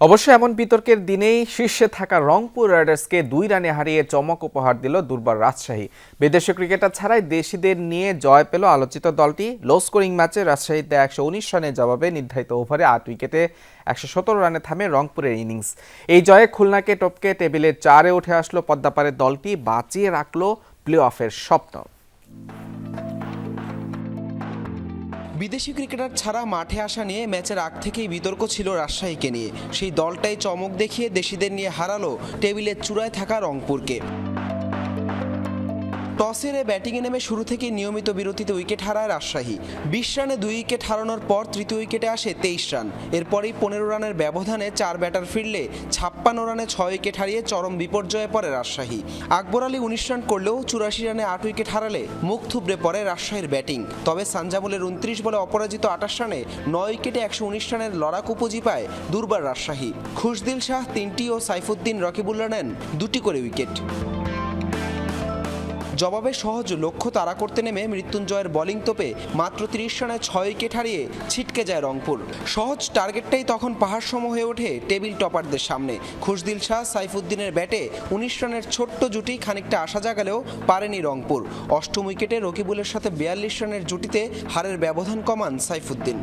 অবশ্য এমন বিতর্কের দিনেই শীর্ষে থাকা রংপুর রাইডার্সকে দুই রানে হারিয়ে চমক উপহার দিল দুর্বার রাজশাহী। বিদেশি ক্রিকেটার ছাড়াই দেশিদের নিয়ে জয় পেল আলোচিত দলটি। লো স্কোরিং ম্যাচে রাজশাহীতে একশো উনিশ রানের জবাবে নির্ধারিত ওভারে আট উইকেটে একশো সতেরো রানে থামে রংপুরের ইনিংস। এই জয়ে খুলনাকে টপকে টেবিলের চারে উঠে আসলো পদ্মাপাড়ের দলটি, বাঁচিয়ে রাখল প্লে অফের স্বপ্ন। বিদেশি ক্রিকেটার ছাড়া মাঠে আসা নিয়ে ম্যাচের আগ থেকেই বিতর্ক ছিল রাজশাহীকে নিয়ে। সেই দলটাই চমক দেখিয়ে দেশিদের নিয়ে হারালো টেবিলের চূড়ায় থাকা রংপুরকে। টসে হেরে ব্যাটিংয়ে নেমে শুরু থেকে নিয়মিত বিরতিতে উইকেট হারায় রাজশাহী। বিশ রানে দুই উইকেট হারানোর পর তৃতীয় উইকেটে আসে তেইশ রান। এরপরেই পনেরো রানের ব্যবধানে চার ব্যাটার ফিরলে ছাপ্পান্ন রানে ছয় উইকেট হারিয়ে চরম বিপর্যয়ে পড়ে রাজশাহী। আকবর আলী উনিশ রান করলেও চুরাশি রানে আট উইকেট হারালে মুখ থুবড়ে পড়ে রাজশাহীর ব্যাটিং। তবে সানজামুলের উনত্রিশ বলে অপরাজিত আটাশ রানে নয় উইকেটে একশো উনিশ রানের লড়াক উপজি পায় দুর্বার রাজশাহী। খুশদিল শাহ, তিনটি ও সাইফুদ্দিন রকিবুল্লাহ নেন দুটি করে উইকেট। জবাবে সহজ লক্ষ্য তাড়া করতে নেমে মৃত্যুঞ্জয়ের বোলিং তোপে মাত্র তিরিশ রানে ছয় উইকেট হারিয়ে ছিটকে যায় রংপুর। সহজ টার্গেটটাই তখন পাহাড়সম হয়ে ওঠে টেবিল টপারদের সামনে। খুশদিল শাহ সাইফুদ্দিনের ব্যাটে উনিশ রানের ছোট্ট জুটি খানিকটা আশা জাগালেও পারেনি রংপুর। অষ্টম উইকেটে রকিবুলের সাথে বিয়াল্লিশ রানের জুটিতে হারের ব্যবধান কমান সাইফুদ্দিন।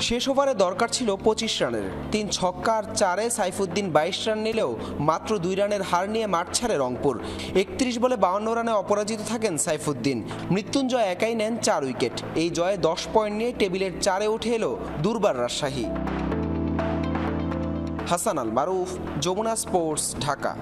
শেষ ওভারে দরকার ছিল পঁচিশ রানের। তিন ছক্কার চারে সাইফুদ্দিন বাইশ রান নিলেও মাত্র দুই রানের হার নিয়ে মাঠ ছাড়ে রংপুর। একত্রিশ বলে বাউন্ন রানে অপরাজিত থাকেন সাইফুদ্দিন। মৃত্যুঞ্জয় একাই নেন চার উইকেট। এই জয়ে দশ পয়েন্ট নিয়ে টেবিলের চারে উঠে এলো দুর্বার রাজশাহী। হাসান আল মারুফ যমুনা স্পোর্টস, ঢাকা।